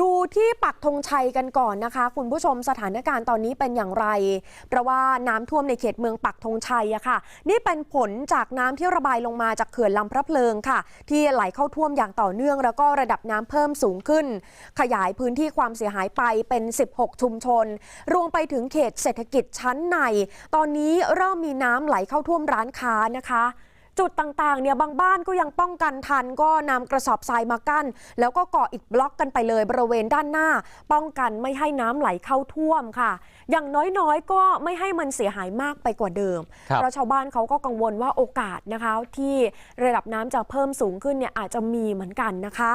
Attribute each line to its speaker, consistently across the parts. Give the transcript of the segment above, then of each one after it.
Speaker 1: ดูที่ปักธงชัยกันก่อนนะคะ คุณผู้ชมสถานการณ์ตอนนี้เป็นอย่างไร เพราะว่าน้ำท่วมในเขตเมืองปักธงชัยอะค่ะ นี่เป็นผลจากน้ำที่ระบายลงมาจากเขื่อนลำพระเพลิงค่ะ ที่ไหลเข้าท่วมอย่างต่อเนื่อง แล้วก็ระดับน้ำเพิ่มสูงขึ้น ขยายพื้นที่ความเสียหายไปเป็น 16 ชุมชน รวมไปถึงเขตเศรษฐกิจชั้นใน ตอนนี้เริ่มมีน้ำไหลเข้าท่วมร้านค้านะคะ จุดต่างๆเนี่ยบางบ้านก็ยังป้องกันทัน ก็นำกระสอบทรายมากั้น แล้วก็ก่ออิฐบล็อกกันไปเลยบริเวณด้านหน้า ป้องกันไม่ให้น้ำไหลเข้าท่วมค่ะ อย่างน้อยๆ ก็ไม่ให้มันเสียหายมากไปกว่าเดิม
Speaker 2: ครับ
Speaker 1: เพราะชาวบ้านเขาก็กังวลว่าโอกาสนะคะ ที่ระดับน้ำจะเพิ่มสูงขึ้นเนี่ยอาจจะมีเหมือนกันนะคะ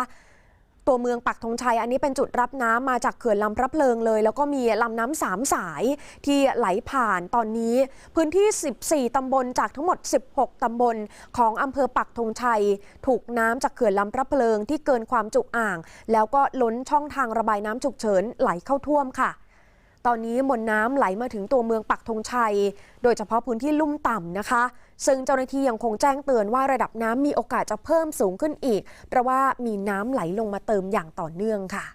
Speaker 1: ตัวเมืองปักธงชัยอันนี้เป็นจุดรับน้ำมาจากเขื่อนลำพระเพลิงเลย แล้วก็มีลำน้ำสามสายที่ไหลผ่านตอนนี้ พื้นที่ 14ตำบลจากทั้งหมด 16ตำบลของอำเภอปักธงชัย ถูกน้ำจากเขื่อนลำพระเพลิงที่เกินความจุอ่าง แล้วก็ล้นช่องทางระบายน้ำฉุกเฉินไหลเข้าท่วมค่ะ ตอนนี้มวลน้ำไหลมาถึงตัวเมืองปักธงชัย โดยเฉพาะพื้นที่ลุ่มต่ำนะคะ ซึ่งเจ้าหน้าที่ยังคงแจ้งเตือนว่าระดับน้ำมีโอกาสจะเพิ่มสูงขึ้นอีก เพราะว่ามีน้ำไหลลงมาเติมอย่างต่อเนื่องค่ะ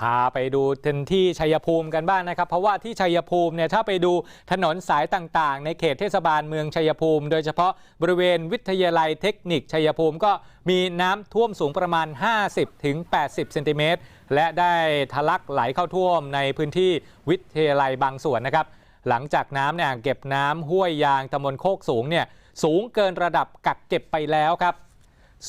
Speaker 2: พาไปดูทนที่ชัยภูมิกันบ้างนะครับ เพราะว่าที่ชัยภูมิเนี่ยถ้าไปดูถนนสายต่างๆ ในเขตเทศบาลเมืองชัยภูมิ โดยเฉพาะบริเวณวิทยาลัยเทคนิคชัยภูมิก็มีน้ำท่วมสูงประมาณ 50-80ถึงเซนติเมตรและได้ทะลักไหลเข้าท่วมในพื้นที่วิทยาลัยบางส่วนนะครับ หลังจากน้ำเนี่ยเก็บน้ำห้วยยางตำบลโคกสูงเนี่ยสูงเกินระดับกักเก็บไปแล้วครับ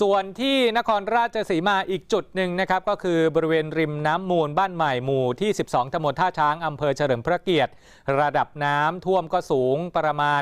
Speaker 2: ส่วนที่นครราชสีมาอีกจุดหนึ่งนะครับ ก็คือบริเวณริมน้ำมูลบ้านใหม่หมู่ที่ 12ตำบลท่าช้างอำเภอเฉลิมพระเกียรติ ระดับน้ำท่วมก็สูงประมาณ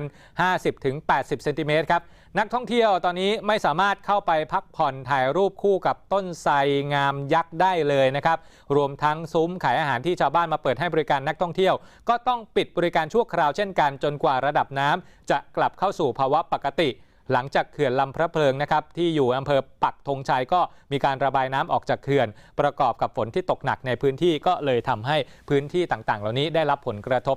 Speaker 2: 50-80เซนติเมตรครับ นักท่องเที่ยวตอนนี้ไม่สามารถเข้าไปพักผ่อนถ่ายรูปคู่กับต้นไทรงามยักษ์ได้เลยนะครับ รวมทั้งซุ้มขายอาหารที่ชาวบ้านมาเปิดให้บริการนักท่องเที่ยว ก็ต้องปิดบริการชั่วคราวเช่นกันจนกว่าระดับน้ำจะกลับเข้าสู่ภาวะปกติ หลังจากเขื่อนลำพระเพลิงนะครับที่อยู่อำเภอปักธงชัยก็มีการระบายน้ำออกจากเขื่อน ประกอบกับฝนที่ตกหนักในพื้นที่ก็เลยทำให้พื้นที่ต่าง ๆ เหล่านี้ได้รับผลกระทบ